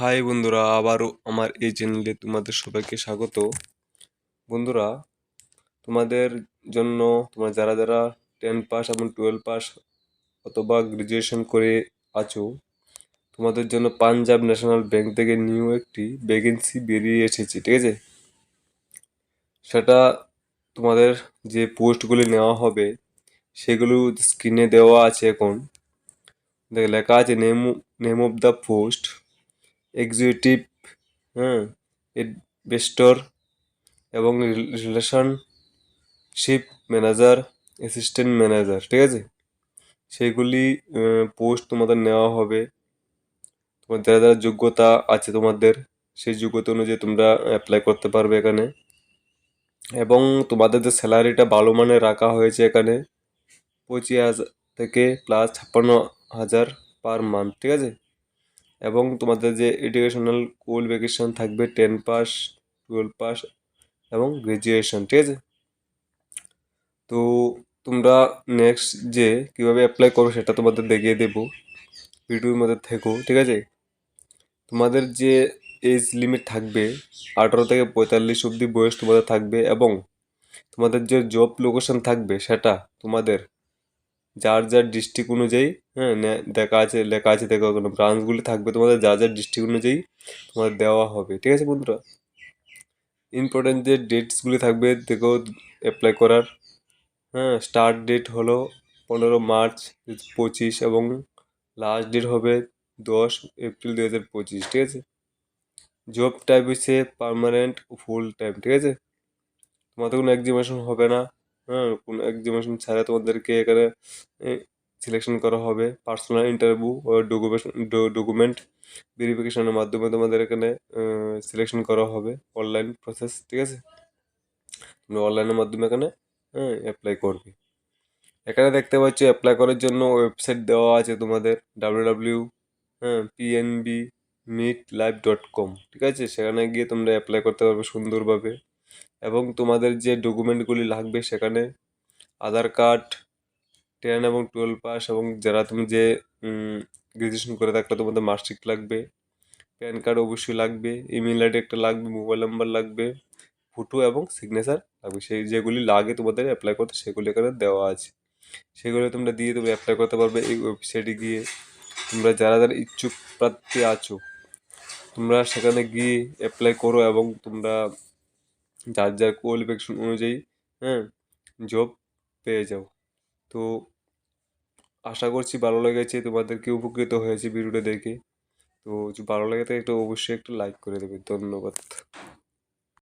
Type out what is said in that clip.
High বন্ধুরা, আবারও আমার এই চ্যানেলে তোমাদের সবাইকে স্বাগত। বন্ধুরা, তোমাদের জন্য তোমরা যারা যারা টেন পাস এবং টুয়েলভ পাস অথবা গ্রাজুয়েশন করে আছো, তোমাদের জন্য পাঞ্জাব ন্যাশনাল ব্যাংক থেকে নিউ একটি ভ্যাকেন্সি বেরিয়ে এসেছে, ঠিক আছে? সেটা তোমাদের যে পোস্টগুলি নেওয়া হবে, সেগুলো স্ক্রিনে দেওয়া আছে এখন। দেখ, লেখা আছে name name of the post executive হ্যাঁ বেস্টর এবং রিলেশনশিপ ম্যানেজার অ্যাসিস্ট্যান্ট ম্যানেজার ঠিক আছে? সেইগুলি পোস্ট তোমাদের নেওয়া হবে। তোমার যারা যারা যোগ্যতা আছে তোমাদের, সেই যোগ্যতা অনুযায়ী তোমরা অ্যাপ্লাই করতে পারবে এখানে। এবং তোমাদের যে স্যালারিটা ভালো মানের রাখা হয়েছে এখানে, পঁচিশ হাজার থেকে প্লাস ছাপ্পান্ন হাজার পার মান্থ ঠিক আছে? এবং তোমাদের যে এডুকেশনাল কোয়ালিফিকেশান থাকবে টেন পাস টুয়েলভ পাস এবং গ্র্যাজুয়েশন ঠিক আছে? তো তোমরা নেক্সট যে কীভাবে অ্যাপ্লাই করো সেটা তোমাদের দেখিয়ে দেবো। ভিডিওর মধ্যে থেকো, ঠিক আছে? তোমাদের যে এজ লিমিট থাকবে, আঠারো থেকে পঁয়তাল্লিশ অবধি বয়স তোমাদের থাকবে এবং তোমাদের যে জব লোকেশন থাকবে সেটা তোমাদের যার যার ডিস্ট্রিক্ট অনুযায়ী হ্যাঁ দেখা আছে, লেখা আছে, দেখো, কোনো ব্রাঞ্চগুলি থাকবে, তোমাদের যার যার ডিস্ট্রিক্ট অনুযায়ী তোমাদের দেওয়া হবে, ঠিক আছে বন্ধুরা? ইম্পর্টেন্ট যে ডেটসগুলি থাকবে, দেখো অ্যাপ্লাই করার হ্যাঁ স্টার্ট ডেট হলো পনেরো মার্চ পঁচিশ এবং লাস্ট ডেট হবে দশ এপ্রিল দু হাজার পঁচিশ, ঠিক আছে? জব টাইপ হচ্ছে পারমানেন্ট ফুল টাইম ঠিক আছে? তোমাদের কোনো এক্সামিনেশন হবে না। হ্যাঁ কোনো এক্সামিনেশন ছাড়া তোমাদেরকে এখানে সিলেকশন করা হবে। পার্সোনাল ইন্টারভিউ ও ডকুমেন্ট ডকুমেন্ট ভেরিফিকেশনের মাধ্যমে তোমাদের এখানে সিলেকশন করা হবে অনলাইন প্রসেস ঠিক আছে? তুমি অনলাইনের মাধ্যমে এখানে হ্যাঁ অ্যাপ্লাই করবে। এখানে দেখতে পাচ্ছ অ্যাপ্লাই করার জন্য ওয়েবসাইট দেওয়া আছে তোমাদের ডাব্লিউ ডাব্লিউ হ্যাঁ PNB met life dot com ঠিক আছে? সেখানে গিয়ে তোমরা অ্যাপ্লাই করতে পারবে সুন্দরভাবে। এবং তোমাদের যে ডকুমেন্টগুলি লাগবে সেখানে আধার কার্ড টেন এবং টুয়েলভ পাস এবং যারা তুমি যে গ্রাজুয়েশন করে থাকলে তোমাদের মার্কশিট লাগবে। প্যান কার্ড অবশ্যই লাগবে ইমেল আইডি একটা লাগবে মোবাইল নাম্বার লাগবে ফটো এবং সিগনেচার লাগবে। সেই যেগুলি লাগে তোমাদের অ্যাপ্লাই করতে সেগুলি এখানে দেওয়া আছে। সেগুলো তোমরা দিয়ে তুমি অ্যাপ্লাই করতে পারবে এই ওয়েবসাইটে গিয়ে। তোমরা যারা যারা ইচ্ছুক প্রার্থী আছো, তোমরা সেখানে গিয়ে অ্যাপ্লাই করো এবং তোমরা যার যার কোয়ালিফিকেশন অনুযায়ী হ্যাঁ জব পেয়ে যাও। তো আশা করছি ভালো লেগেছে, তোমাদেরকে উপকৃত হয়েছে ভিডিওটা দেখে। তো ভালো লেগে থাকে একটু অবশ্যই একটু লাইক করে দেবে। ধন্যবাদ।